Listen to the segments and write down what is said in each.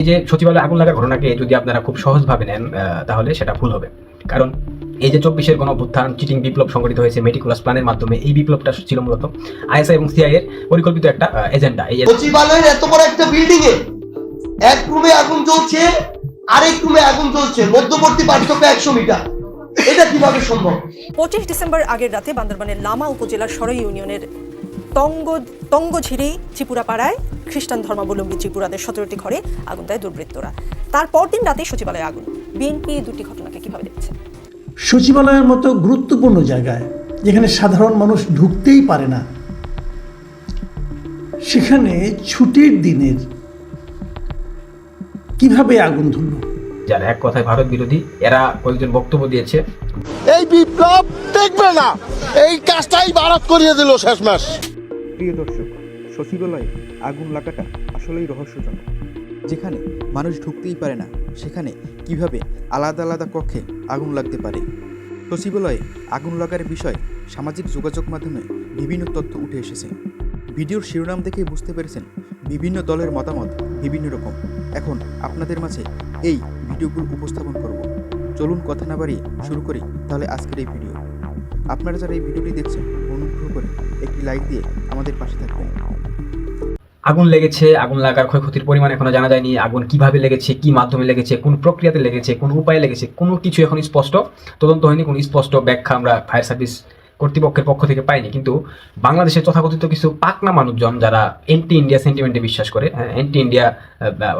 এই যে সচিবালয়ে আগুন লাগার ঘটনাকে যদি আপনারা খুব সহজভাবে নেন তাহলে সেটা ভুল হবে। কারণ এই যে চব্বিশের গণ অভ্যুত্থান চিটিং বিপ্লব সংগঠিত হয়েছে মেটিকুলাস প্ল্যানের মাধ্যমে এই বিপ্লবটা ছিল মূলত আইএসআই এবং সিআই এর পরিকল্পিত একটা এজেন্ডা। এই সচিবালয়ের এত বড় একটা বিল্ডিং এ এক রুমে আগুন জ্বলছে আরেক রুমে আগুন জ্বলছে মধ্যবর্তী পার্থক্য একশো মিটার। এটা কীভাবে সম্ভব? পঁচিশ ডিসেম্বর আগের রাতে বান্দরবানের লামা উপজেলার সরই ইউনিয়নের তঙ্গ তঙ্গঝিরি চিপুরাপাড়ায় খ্রিস্টান ধর্মাবলম্বী ত্রিপুরাদের সতেরোটি ঘরে আগুন দেয় দুর্বৃত্তরা। তার পরদিন রাতে সচিবালয়ে আগুন। বিএনপি দুটি ঘটনাকে কীভাবে দেখছে সচিবালয়ের মতো গুরুত্বপূর্ণ জায়গায় যেখানে সাধারণ মানুষ ঢুকতেই পারে না সেখানে ছুটির দিনের কীভাবে আগুন ধরল? যারা এক কথায় ভারত বিরোধী এরা কয়েকজন বক্তব্য দিয়েছে। এই বিপ্লব দেখবে না। এই কাজটাই ভারত করিয়ে দিল শেষমেশ প্রিয় দর্শক, সচিবালয়ে, আগুন লাগাটা আসলেই রহস্যজনক। যেখানে মানুষ ঢুকতেই পারে না, সেখানে কীভাবে আলাদা আলাদা কক্ষে আগুন লাগতে পারে? সচিবালয়ে আগুন লাগার বিষয় সামাজিক যোগাযোগ মাধ্যমে বিভিন্ন তথ্য উঠে এসেছে। ভিডিওর শিরোনাম দেখেই বুঝতে পেরেছেন, বিভিন্ন দলের মতামত বিভিন্ন রকম। এখন আপনাদের মাঝে এই ভিডিওগুলো উপস্থাপন করব। চলুন কথা না বাড়িয়ে শুরু করি তাহলে আজকের এই ভিডিও। আপনারা যারা এই ভিডিওটি দেখছেন লাইক দিয়ে আমাদের পাশে থাকবেন। আগুন লেগেছে আগুন লাগার ক্ষয়ক্ষতির পরিমাণ এখনও জানা যায়নি। আগুন কীভাবে লেগেছে কি মাধ্যমে লেগেছে কোন প্রক্রিয়াতে লেগেছে কোন উপায়ে লেগেছে কোনো কিছু এখন স্পষ্ট তদন্ত হয়নি কোনো স্পষ্ট ব্যাখ্যা আমরা ফায়ার সার্ভিস কর্তৃপক্ষের পক্ষ থেকে পাইনি। কিন্তু বাংলাদেশের তথাকথিত কিছু পাকনা মানুষজন যারা এন্টি ইন্ডিয়া সেন্টিমেন্টে বিশ্বাস করে হ্যাঁ এন্টি ইন্ডিয়া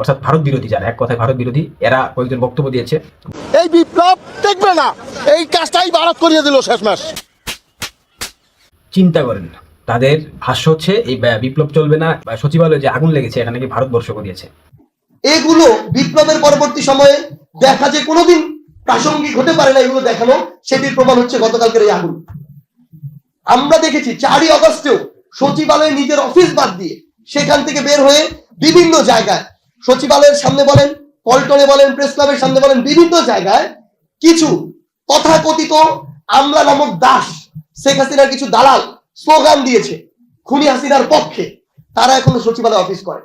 অর্থাৎ ভারত বিরোধী যারা এক কথায় ভারত বিরোধী এরা কয়েকজন বক্তব্য দিয়েছে। এই বিপ্লব দেখবে না এই কাজটাই ভারত করিয়ে দিল শেষমেশ। চিন্তা করেন তাদের ভাষ্য হচ্ছে, এই বিপ্লব চলবে না। সচিবালয়ে যে আগুন লেগেছে এটা নাকি ভারতবর্ষ করিয়েছে এগুলো বিপ্লবের পরবর্তী সময়ে দেখা যে কোনোদিন প্রাসঙ্গিক হতে পারে না, এগুলো দেখানো। সেটির প্রমাণ হচ্ছে গতকালকের এই আগুন। আমরা দেখেছি, চারই অগস্টেও সচিবালয়ে নিজের অফিস বাদ দিয়ে সেখান থেকে বের হয়ে বিভিন্ন জায়গায় সচিবালয়ের সামনে বলেন, পল্টনে বলেন, প্রেস ক্লাবের সামনে বলেন, বিভিন্ন জায়গায় কিছু তথাকথিত আমলা নামক দাস, শেখ হাসিনার কিছু দালাল স্লোগান দিয়েছে খুনি হাসিনার পক্ষে। তারা এখনও সচিবালয় অফিস করে।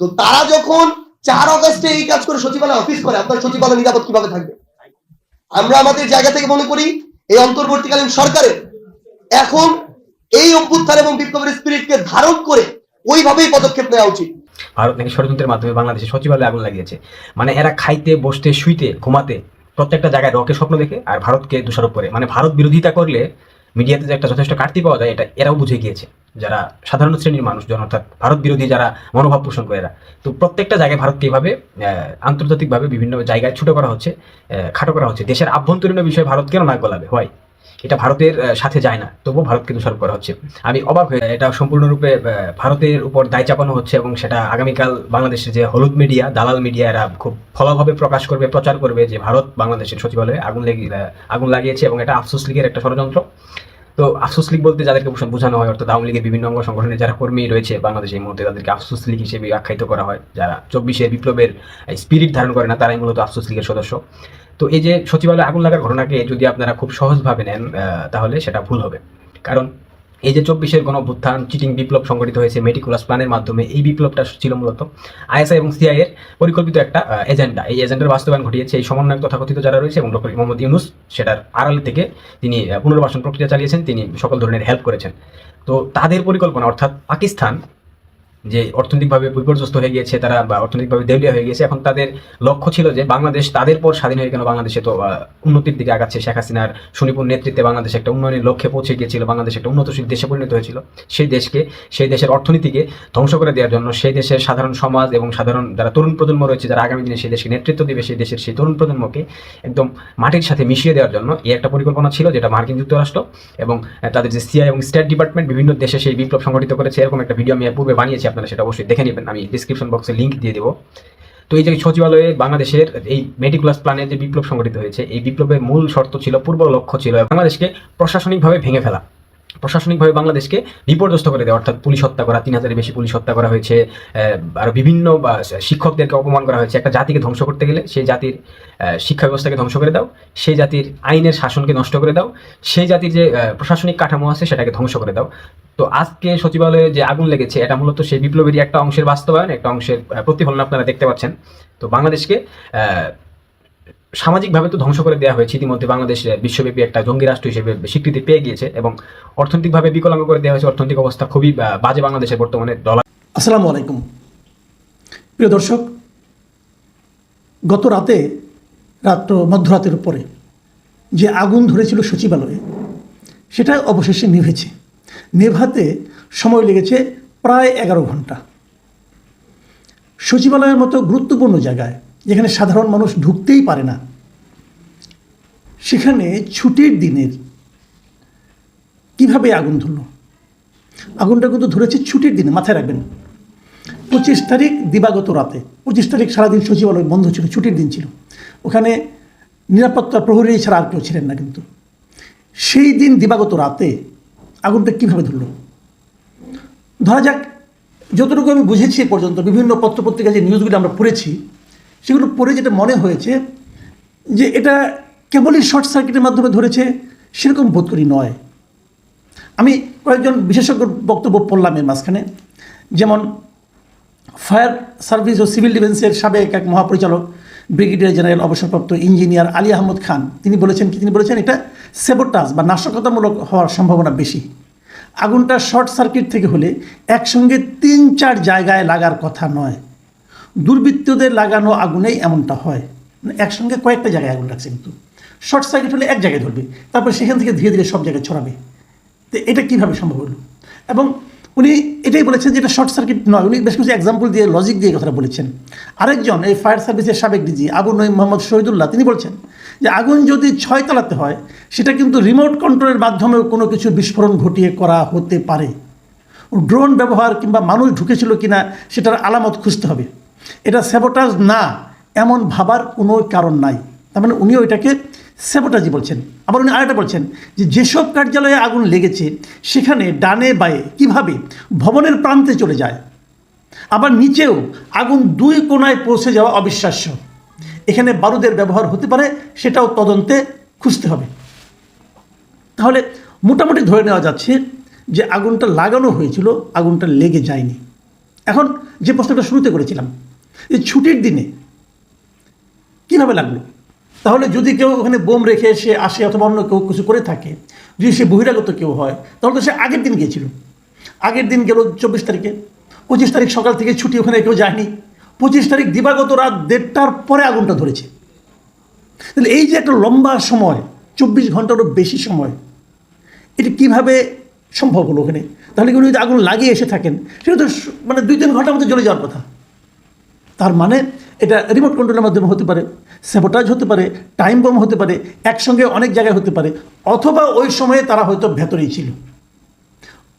তো তারা যখন চার অগস্টে এই কাজ করে সচিবালয় অফিস করে, আপনার সচিবালয় নিরাপদ কীভাবে থাকবে? আমরা আমাদের জায়গা থেকে মনে করি, এই অন্তর্বর্তীকালীন সরকারের এখন এই অভ্যুত্থান এবং বিপ্লবের স্পিরিটকে ধারণ করে ওইভাবেই পদক্ষেপ নেওয়া উচিত। ভারত নাকি ষড়যন্ত্রের মাধ্যমে বাংলাদেশে সচিবালয়ে আগুন লাগিয়েছে। মানে এরা খাইতে, বসতে, শুইতে, ঘুমাতে প্রত্যেকটা জায়গায় রকে স্বপ্ন দেখে আর ভারতকে দোষারোপ করে। মানে ভারত বিরোধিতা করলে মিডিয়াতে যে একটা যথেষ্ট কাটতি পাওয়া যায়, এটা এরাও বুঝে গিয়েছে। যারা সাধারণ শ্রেণির মানুষজন, অর্থাৎ ভারত বিরোধী যারা মনোভাব পোষণ করে এরা। তো প্রত্যেকটা জায়গায় ভারতকে এভাবে আন্তর্জাতিকভাবে বিভিন্ন জায়গায় ছোট করা হচ্ছে খাটো করা হচ্ছে। দেশের আভ্যন্তরীণ বিষয়ে ভারত কেন নাক গলাবে? হয় এটা ভারতের সাথে যায় না। তবুও ভারতকে দোষারোপ করা হচ্ছে। আমি অবাক হয়ে, এটা সম্পূর্ণরূপে ভারতের উপর দায় চাপানো হচ্ছে এবং সেটা আগামীকাল বাংলাদেশের যে হলুদ মিডিয়া, দালাল মিডিয়া, এরা খুব ফলভাবে প্রকাশ করবে, প্রচার করবে যে ভারত বাংলাদেশের সচিবালয়ে আগুন লেগে আগুন লাগিয়েছে এবং এটা আফসোস লীগের একটা ষড়যন্ত্র। তো আফসোস লীগ বলতে যাদেরকে বোঝা- বোঝানো হয়, অর্থাৎ আওয়ামী লীগের বিভিন্ন অঙ্গ সংগঠনের যারা কর্মী রয়েছে বাংলাদেশে এই মুহূর্তে তাদেরকে আফসোস লীগ হিসেবে আখ্যায়িত করা হয়। যারা চব্বিশে বিপ্লবের স্পিরিট ধারণ করে না, তারাই মূলত আফসোস লীগের সদস্য। তো এই যে সচিবালয়ে আগুন লাগার ঘটনাকে যদি আপনারা খুব সহজভাবে নেন তাহলে সেটা ভুল হবে। কারণ এই যে চব্বিশের গণ অভ্যুত্থান চিটিং বিপ্লব সংগঠিত হয়েছে মেটিকুলাস প্ল্যানের মাধ্যমে, এই বিপ্লবটা ছিল মূলত আইএসআই এবং সিআই এর পরিকল্পিত একটা এজেন্ডা। এই এজেন্ডার বাস্তবায়ন ঘটিয়েছে এই সমন্বয়ক তথাকথিত যারা রয়েছে এবং ডক্টর মোহাম্মদ ইউনুস, সেটার আড়াল থেকে তিনি পুনর্বাসন প্রক্রিয়া চালিয়েছেন, তিনি সকল ধরনের হেল্প করেছেন। তো তাদের পরিকল্পনা অর্থাৎ পাকিস্তান যে অর্থনৈতিকভাবে বিপর্যস্ত হয়ে গিয়েছে তারা বা অর্থনৈতিকভাবে দেউলিয়া হয়ে গিয়েছে। এখন তাদের লক্ষ্য ছিল যে বাংলাদেশ তাদের পর স্বাধীন হয়ে কেন বাংলাদেশে তো উন্নতির দিকে আগাচ্ছে। শেখ হাসিনার সুনিপুণ নেতৃত্বে বাংলাদেশ একটা উন্নয়নের লক্ষ্যে পৌঁছে গিয়েছিল। বাংলাদেশ একটা উন্নতশীল দেশে পরিণত হয়েছিল। সেই দেশকে, সেই দেশের অর্থনীতিকে ধ্বংস করে দেওয়ার জন্য সেই দেশের সাধারণ সমাজ এবং সাধারণ যারা তরুণ প্রজন্ম রয়েছে, যারা আগামী দিনে সেই দেশকে নেতৃত্ব দেবে, সেই দেশের সেই তরুণ প্রজন্মকে একদম মাটির সাথে মিশিয়ে দেওয়ার জন্য এই একটা পরিকল্পনা ছিল, যেটা মার্কিন যুক্তরাষ্ট্র এবং তাদের যে সিআই এবং স্টেট ডিপার্টমেন্ট বিভিন্ন দেশে সেই বিপ্লব সংগঠিত করেছে। এরকম একটা ভিডিও আমি পূর্বে বানিয়েছি। আপনারা সেটা অবশ্যই দেখে নেবেন। আমি ডিসক্রিপশন বক্সে লিঙ্ক দিয়ে দেবো। তো এই যে সচিবালয়ে বাংলাদেশের এই মেডিকুলাস প্ল্যানে যে বিপ্লব সংগঠিত হয়েছে, এই বিপ্লবের মূল শর্ত ছিল, পূর্ব লক্ষ্য ছিল বাংলাদেশকে প্রশাসনিকভাবে ভেঙে ফেলা। প্রশাসনিকভাবে বাংলাদেশকে বিপর্যস্ত করে দেওয়া অর্থাৎ পুলিশ হত্যা করা তিন হাজারের বেশি পুলিশ হত্যা করা হয়েছে আহ, আরও বিভিন্ন শিক্ষকদেরকে অপমান করা হয়েছে। একটা জাতিকে ধ্বংস করতে গেলে সেই জাতির শিক্ষা ব্যবস্থাকে ধ্বংস করে দাও সেই জাতির আইনের শাসনকে নষ্ট করে দাও সেই জাতির যে প্রশাসনিক কাঠামো আছে সেটাকে ধ্বংস করে দাও। তো আজকে সচিবালয়ে যে আগুন লেগেছে এটা মূলত সেই বিপ্লবেরই একটা অংশের বাস্তবায়ন একটা অংশের প্রতিফলন আপনারা দেখতে পাচ্ছেন। তো বাংলাদেশকে সামাজিকভাবে তো ধ্বংস করে দেওয়া হয়েছে। ইতিমধ্যে বাংলাদেশে বিশ্বব্যাপী একটা জঙ্গি রাষ্ট্র হিসেবে স্বীকৃতি পেয়ে গিয়েছে এবং অর্থনৈতিকভাবে বিকলাঙ্গ করে দেওয়া হয়েছে। অর্থনৈতিক অবস্থা খুবই বাজে বাংলাদেশের বর্তমানে ডলার। আসসালামু আলাইকুম। প্রিয় দর্শক, গত রাতে, রাত্র মধ্যরাতের পরে যে আগুন ধরেছিল সচিবালয়ে, সেটা অবশেষে নিভেছে। নেভাতে সময় লেগেছে প্রায় এগারো ঘণ্টা। সচিবালয়ের মতো গুরুত্বপূর্ণ জায়গায় যেখানে সাধারণ মানুষ ঢুকতেই পারে না। সেখানে ছুটির দিনের কীভাবে আগুন ধরলো? আগুনটা কিন্তু ধরেছে ছুটির দিনে, মাথায় রাখবেন। পঁচিশ তারিখ দিবাগত রাতে, পঁচিশ তারিখ সারাদিন সচিবালয় বন্ধ ছিল, ছুটির দিন ছিল। ওখানে নিরাপত্তা প্রহরী ছাড়া আর কেউ ছিলেন না কিন্তু। সেই দিন দিবাগত রাতে আগুনটা কীভাবে ধরল? ধরা যাক, যতটুকু আমি বুঝেছি এ পর্যন্ত, বিভিন্ন পত্রপত্রিকা যে নিউজগুলো আমরা পড়েছি সেগুলো পড়ে যেটা মনে হয়েছে যে এটা কেবলই শর্ট সার্কিটের মাধ্যমে ধরেছে, সেরকম বোধ করি নয়। আমি কয়েকজন বিশেষজ্ঞ বক্তব্য পড়লাম এর মাঝখানে। যেমন ফায়ার সার্ভিস ও সিভিল ডিফেন্সের সাবেক এক মহাপরিচালক, ব্রিগেডিয়ার জেনারেল অবসরপ্রাপ্ত ইঞ্জিনিয়ার আলী আহমদ খান। তিনি বলেছেন কি? তিনি বলেছেন, এটা সেবোটাস বা নাশকতামূলক হওয়ার সম্ভাবনা বেশি। আগুনটা শর্ট সার্কিট থেকে হলে একসঙ্গে তিন চার জায়গায় লাগার কথা নয়। দুর্বৃত্তদের লাগানো আগুনেই এমনটা হয়। একসঙ্গে কয়েকটা জায়গায় আগুন লাগছে কিন্তু। শর্ট সার্কিট হলে এক জায়গায় ধরবে, তারপর সেখান থেকে ধীরে ধীরে সব জায়গায় ছড়াবে। তো এটা কীভাবে সম্ভব হলো? এবং উনি এটাই বলেছেন যে এটা শর্ট সার্কিট নয়, উনি বেশ কিছু এক্সাম্পল দিয়ে লজিক দিয়ে কথাটা বলেছেন। আরেকজন, এই ফায়ার সার্ভিসের সাবেক ডিজি আবু নঈম মোহাম্মদ শহীদুল্লাহ, তিনি বলছেন যে আগুন যদি ছয় তলাতে হয়, সেটা কিন্তু রিমোট কন্ট্রোলের মাধ্যমেও কোনো কিছু বিস্ফোরণ ঘটিয়ে করা হতে পারে। ড্রোন ব্যবহার কিংবা মানুষ ঢুকেছিল কিনা, সেটার আলামত খুঁজতে হবে। এটা স্যাবোটাজ না, এমন ভাবার কোনো কারণ নাই। তার মানে উনিও এটাকে স্যাবোটাজি বলছেন। আবার উনি আরেকটা বলছেন যে, যেসব কার্যালয়ে আগুন লেগেছে, সেখানে ডানে বায়ে কীভাবে ভবনের প্রান্তে চলে যায়? আবার নিচেও আগুন দুই কোণায় পৌঁছে যাওয়া অবিশ্বাস্য। এখানে বারুদের ব্যবহার হতে পারে, সেটাও তদন্তে খুঁজতে হবে। তাহলে মোটামুটি ধরে নেওয়া যাচ্ছে যে, আগুনটা লাগানো হয়েছিল, আগুনটা লেগে যায়নি। এখন যে প্রশ্নটা শুরুতে করেছিলাম যে ছুটির দিনে কীভাবে লাগল তাহলে যদি কেউ ওখানে বোম রেখে সে আসে অথবা অন্য কেউ কিছু করে থাকে, যদি সে বহিরাগত কেউ হয়, তাহলে তো সে আগের দিন গিয়েছিল। আগের দিন গেল চব্বিশ তারিখে। পঁচিশ তারিখ সকাল থেকে ছুটি ওখানে কেউ যায়নি। পঁচিশ তারিখ দিবাগত রাত দেড়টার পরে আগুনটা ধরেছে। তাহলে এই যে একটা লম্বা সময়, চব্বিশ ঘন্টারও বেশি সময়, এটা কীভাবে সম্ভব হলো ওখানে? তাহলে কি উনি যদি আগুন লাগিয়ে এসে থাকেন, সেটা তো মানে দুই তিন ঘণ্টার মধ্যে জ্বলে যাওয়ার কথা। তার মানে এটা রিমোট কন্ট্রোলের মাধ্যমে হতে পারে স্যাবোটাজ হতে পারে টাইম বম হতে পারে, একসঙ্গে অনেক জায়গায় হতে পারে, অথবা ওই সময়ে তারা হয়তো ভেতরেই ছিল।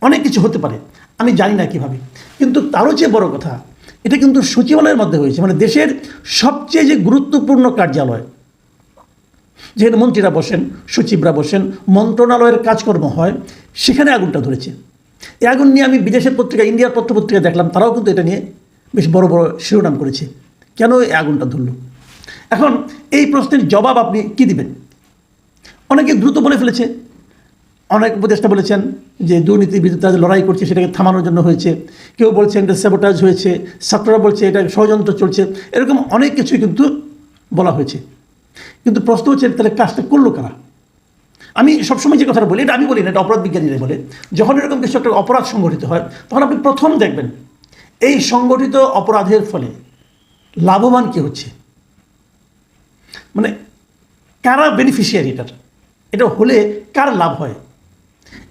অনেক কিছু হতে পারে, আমি জানি না কীভাবে। কিন্তু তারও চেয়ে বড় কথা, এটা কিন্তু সচিবালয়ের মধ্যে হয়েছে মানে দেশের সবচেয়ে যে গুরুত্বপূর্ণ কার্যালয়, যেখানে মন্ত্রীরা বসেন, সচিবরা বসেন, মন্ত্রণালয়ের কাজকর্ম হয়, সেখানে আগুনটা ধরেছে। এই আগুন নিয়ে আমি বিদেশের পত্রিকা, ইন্ডিয়ার পত্রপত্রিকা দেখলাম, তারাও কিন্তু এটা নিয়ে বেশ বড় বড় শিরোনাম করেছে। কেন এই আগুনটা ধরল? এখন এই প্রশ্নের জবাব আপনি কি দিবেন? অনেকে দ্রুত বলে ফেলেছে। অনেক উপদেষ্টা বলেছেন যে দুর্নীতির বিরুদ্ধে তারা লড়াই করছে সেটাকে থামানোর জন্য হয়েছে। কেউ বলছেন এটা স্যাবোটাজ হয়েছে। ছাত্ররা বলছে এটা ষড়যন্ত্র চলছে। এরকম অনেক কিছুই কিন্তু বলা হয়েছে। কিন্তু প্রশ্ন হচ্ছে, তাহলে কাজটা করল কারা? আমি সবসময় যে কথাটা বলি, এটা আমি বলি না, এটা অপরাধ বিজ্ঞানীরা বলে। যখন এরকম কিছু একটা অপরাধ সংগঠিত হয়, তখন আপনি প্রথম দেখবেন এই সংগঠিত অপরাধের ফলে লাভবান কে হচ্ছে? মানে কারা বেনিফিশিয়ারি এটার? এটা হলে কার লাভ হয়?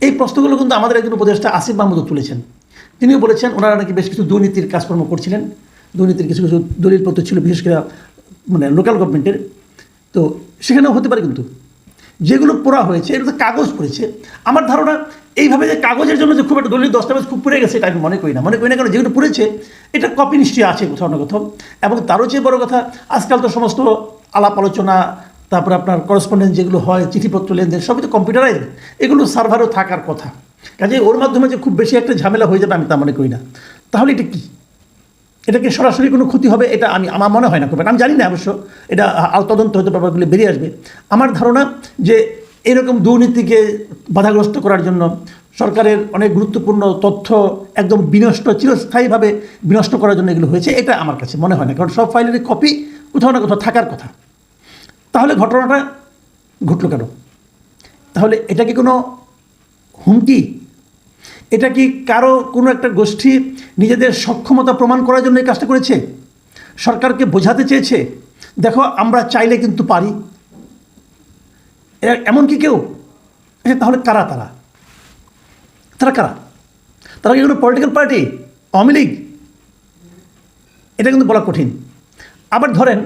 এই প্রশ্নগুলো কিন্তু আমাদের একজন উপদেষ্টা আসিফ মাহমুদও তুলেছেন। তিনিও বলেছেন ওনারা নাকি বেশ কিছু দুর্নীতির কাজকর্ম করছিলেন। দুর্নীতির কিছু কিছু দলিলপত্র ছিল, বিশেষ করে মানে লোকাল গভর্নমেন্টের তো সেখানেও হতে পারে কিন্তু। যেগুলো পড়া হয়েছে তো কাগজ পড়েছে। আমার ধারণা এইভাবে যে কাগজের জন্য যে খুব একটা দলিল দস্তাবেজ খুব পড়ে গেছে, এটা আমি মনে করি না। মনে করি না কারণ যেগুলো পড়েছে, এটা কপি নিশ্চয়ই আছে কোথাও না কোথাও। এবং তারও চেয়ে বড় কথা, আজকাল তো সমস্ত আলাপ আলোচনা, তারপরে আপনার করসপন্ডেন্স যেগুলো হয়, চিঠিপত্র লেনদেন, সবই তো কম্পিউটারাইজ এগুলো সার্ভারও থাকার কথা। কাজে ওর মাধ্যমে যে খুব বেশি একটা ঝামেলা হয়ে যাবে আমি তা মনে করি না। তাহলে এটা কি? এটা কি সরাসরি কোনো ক্ষতি হবে, এটা আমি, আমার মনে হয় না খুব আমি জানি না অবশ্য, এটা তদন্ত হয়তো ব্যাপারগুলি বেরিয়ে আসবে। আমার ধারণা যে এরকম দুর্নীতিকে বাধাগ্রস্ত করার জন্য সরকারের অনেক গুরুত্বপূর্ণ তথ্য একদম বিনষ্ট, চিরস্থায়ীভাবে বিনষ্ট করার জন্য এগুলো হয়েছে, এটা আমার কাছে মনে হয় না। কারণ সব ফাইলের কপি কোথাও না কোথাও থাকার কথা। তাহলে ঘটনাটা ঘটলো কেন? তাহলে এটা কি কোনো হুমকি? এটা কি কারও কোনো একটা গোষ্ঠী নিজেদের সক্ষমতা প্রমাণ করার জন্য এই কাজটা করেছে? সরকারকে বোঝাতে চেয়েছে? দেখো আমরা চাইলে কিন্তু পারি। এমন কি কেউ? আচ্ছা, তাহলে কারা তারা? তারা কারা? তারা কি কোনো পলিটিক্যাল পার্টি আওয়ামী লীগ? এটা কিন্তু বলা কঠিন। আবার ধরেন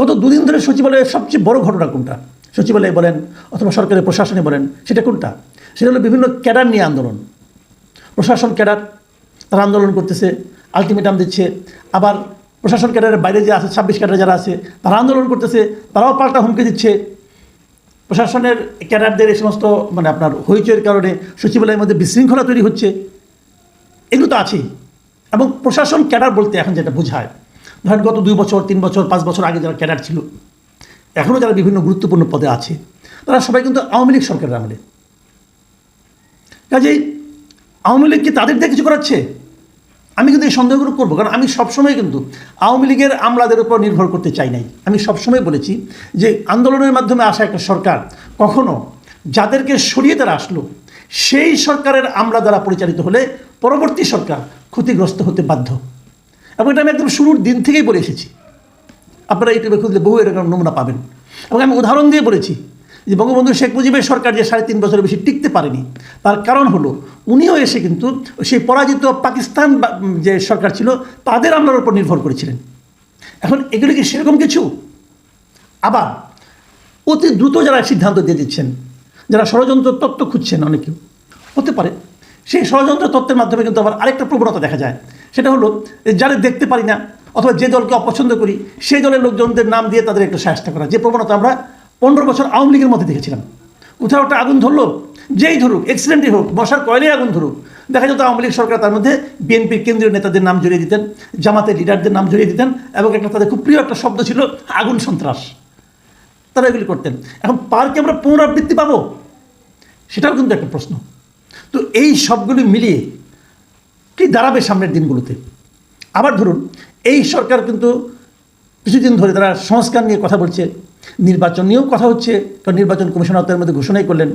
গত দুদিন ধরে সচিবালয়ের সবচেয়ে বড় ঘটনা কোনটা? সচিবালয়ে বলেন অথবা সরকারের প্রশাসনে বলেন সেটা কোনটা? সেটা হলো বিভিন্ন ক্যাডার নিয়ে আন্দোলন। প্রশাসন ক্যাডার তারা আন্দোলন করতেছে আলটিমেটাম দিচ্ছে। আবার প্রশাসন ক্যাডারের বাইরে যে আছে, ছাব্বিশ ক্যাডার যারা আছে, তারা আন্দোলন করতেছে, তারাও পাল্টা হুমকি দিচ্ছে। প্রশাসনের ক্যাডারদের এই সমস্ত মানে আপনার হইচইয়ের কারণে সচিবালয়ের মধ্যে বিশৃঙ্খলা তৈরি হচ্ছে। এগুলো তো আছেই। এবং প্রশাসন ক্যাডার বলতে এখন যেটা বোঝায়, ধরেন গত দুই বছর, তিন বছর, পাঁচ বছর আগে যারা ক্যাডার ছিল এখনও যারা বিভিন্ন গুরুত্বপূর্ণ পদে আছে, তারা সবাই কিন্তু আওয়ামী লীগ সরকারের আমলে। কাজেই আওয়ামী লীগ কি তাদের দিয়ে কিছু করাচ্ছে? আমি কিন্তু এই সন্দেহগুলো করব, কারণ আমি সবসময় কিন্তু আওয়ামী লীগের আমলাদের উপর নির্ভর করতে চাই নাই। আমি সবসময় বলেছি যে আন্দোলনের মাধ্যমে আসা একটা সরকার, কখনো যাদেরকে সরিয়ে তারা আসলো, সেই সরকারের আমলা দ্বারা পরিচালিত হলে পরবর্তী সরকার ক্ষতিগ্রস্ত হতে বাধ্য। এবং এটা আমি একদম শুরুর দিন থেকেই বলে এসেছি। আপনারা ইউটিউবে খুঁজলে বহু এরকম নমুনা পাবেন। এবং আমি উদাহরণ দিয়ে বলেছি যে বঙ্গবন্ধু শেখ মুজিবের সরকার যে সাড়ে তিন বছরের বেশি টিকতে পারেনি, তার কারণ হলো উনিও এসে কিন্তু সেই পরাজিত পাকিস্তান যে সরকার ছিল, তাদের আমলার উপর নির্ভর করেছিলেন। এখন এগুলো কি সেরকম কিছু? আবার, অতি দ্রুত যারা সিদ্ধান্ত দিয়ে দিচ্ছেন, যারা ষড়যন্ত্র তত্ত্ব খুঁজছেন অনেকেও, হতে পারে। সেই ষড়যন্ত্র তত্ত্বের মাধ্যমে কিন্তু আবার আরেকটা প্রবণতা দেখা যায়। সেটা হলো, যারা দেখতে পারি না, অথবা যে দলকে অপছন্দ করি, সেই দলের লোকজনদের নাম দিয়ে তাদের একটু সাহায্য করা। যে প্রবণতা আমরা পনেরো বছর আওয়ামী লীগের মধ্যে দেখেছিলাম। কোথাও একটা আগুন ধরলো যেই ধরুক অ্যাক্সিডেন্টই হোক মশার কয়লাই আগুন ধরুক, দেখা যেত আওয়ামী লীগ সরকার তার মধ্যে বিএনপির কেন্দ্রীয় নেতাদের নাম জড়িয়ে দিতেন, জামাতের লিডারদের নাম জড়িয়ে দিতেন এবং একটা তাদের খুব প্রিয় একটা শব্দ ছিল, আগুন সন্ত্রাস। তারা এগুলি করতেন। এখন পার্কে আমরা পুনরাবৃত্তি পাবো? সেটাও কিন্তু একটা প্রশ্ন। তো এই সবগুলি মিলিয়ে কি দাঁড়াবে সামনের দিনগুলোতে? আবার ধরুন, এই সরকার কিন্তু কিছুদিন ধরে তারা সংস্কার নিয়ে কথা বলছে, নির্বাচন নিয়েও কথা হচ্ছে, কারণ নির্বাচন কমিশনার তার মধ্যে ঘোষণাই করলেন।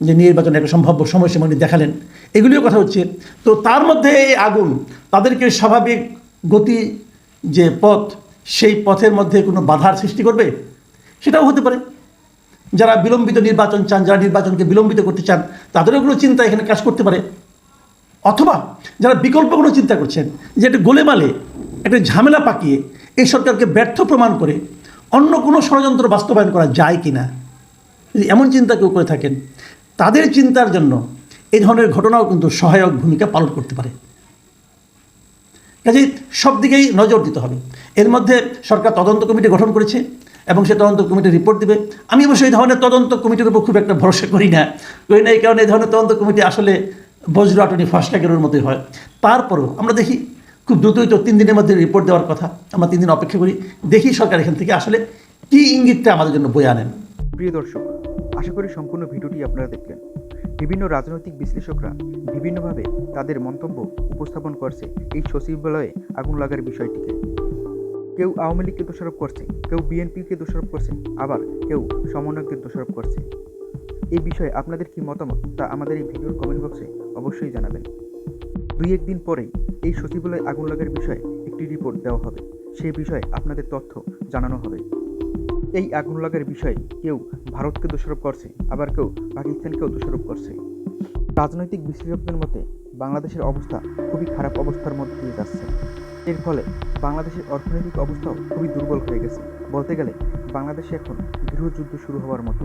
যে নির্বাচনের একটা সম্ভাব্য সময়সীমা উনি দেখালেন। এগুলিও কথা হচ্ছে, তো তার মধ্যে এই আগুন, তাদেরকে স্বাভাবিক গতি যে পথ, সেই পথের মধ্যে কোনো বাধার সৃষ্টি করবে? সেটাও হতে পারে। যারা বিলম্বিত নির্বাচন চান, যারা নির্বাচনকে বিলম্বিত করতে চান, তাদেরও কোনো চিন্তা এখানে কাজ করতে পারে। অথবা যারা বিকল্প কোনো চিন্তা করছেন, যে একটা গোলেমালে, একটা ঝামেলা পাকিয়ে এই সরকারকে ব্যর্থ প্রমাণ করে অন্য কোনো ষড়যন্ত্র বাস্তবায়ন করা যায় কি না যদি এমন চিন্তা কেউ করে থাকেন তাদের চিন্তার জন্য এই ধরনের ঘটনাও কিন্তু সহায়ক ভূমিকা পালন করতে পারে। কাজেই সব দিকেই নজর দিতে হবে। এর মধ্যে সরকার তদন্ত কমিটি গঠন করেছে এবং সে তদন্ত কমিটি রিপোর্ট দিবে। আমি অবশ্য এই ধরনের তদন্ত কমিটির উপর খুব একটা ভরসা করি না। করি না এই কারণে এই ধরনের তদন্ত কমিটি আসলে বজ্র আটনি ফাস্ট্যাগের মতোই হয়। তারপরেও আমরা দেখি, খুব দ্রুতই তো তিন দিনের মধ্যে রিপোর্ট দেওয়ার কথা। আমরা তিন দিন অপেক্ষা করি। দেখি সরকার এখান থেকে আসলে কী ইঙ্গিতটা আমাদের জন্য বয়ে আনেন। প্রিয় দর্শক আশা করি সম্পূর্ণ ভিডিওটি আপনারা দেখলেন। বিভিন্ন রাজনৈতিক বিশ্লেষকরা বিভিন্নভাবে তাদের মন্তব্য উপস্থাপন করছে এই সচিবালয়ে আগুন লাগার বিষয়টিকে। কেউ আওয়ামী লীগকে দোষারোপ করছে, কেউ বিএনপিকে দোষারোপ করছে, আবার কেউ সমন্বয়কদের দোষারোপ করছে। এই বিষয়ে আপনাদের কি মতামত তা আমাদের এই ভিডিওর কমেন্ট বক্সে অবশ্যই জানাবেন। দুই একদিন পরেই এই সচিবালয়ে আগুন লাগার বিষয়ে একটি রিপোর্ট দেওয়া হবে। সে বিষয়ে আপনাদের তথ্য জানানো হবে। এই আগুন লাগার বিষয়ে কেউ ভারতকে দোষারোপ করছে, আবার কেউ পাকিস্তানকেও দোষারোপ করছে। রাজনৈতিক বিশ্লেষকদের মতে, বাংলাদেশের অবস্থা খুবই খারাপ অবস্থার মধ্যে দিয়ে যাচ্ছে। এর ফলে বাংলাদেশের অর্থনৈতিক অবস্থাও খুবই দুর্বল হয়ে গেছে। বলতে গেলে, বাংলাদেশে এখন গৃহযুদ্ধ শুরু হওয়ার মতো।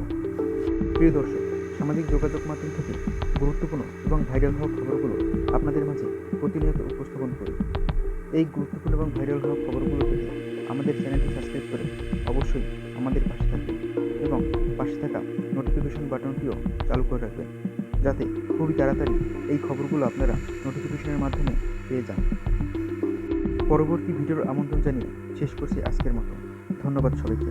প্রিয় দর্শক, সামাজিক যোগাযোগ মাধ্যম থেকে গুরুত্বপূর্ণ এবং ভাইরাল হওয়া খবরগুলো আপনাদের মাঝে প্রতিনিয়ত উপস্থাপন করি। এই গুরুত্বপূর্ণ এবং ভাইরাল হওয়া খবরগুলো পেতে আমাদের চ্যানেলটি সাবস্ক্রাইব করে অবশ্যই আমাদের পাশে থাকবেন এবং পাশে থাকা নোটিফিকেশন বাটনটিও চালু করে রাখবেন যাতে খুবই তাড়াতাড়ি এই খবরগুলো আপনারা নোটিফিকেশনের মাধ্যমে পেয়ে যান। পরবর্তী ভিডিওর আমন্ত্রণ জানিয়ে শেষ করছি আজকের মতো। ধন্যবাদ সবাইকে।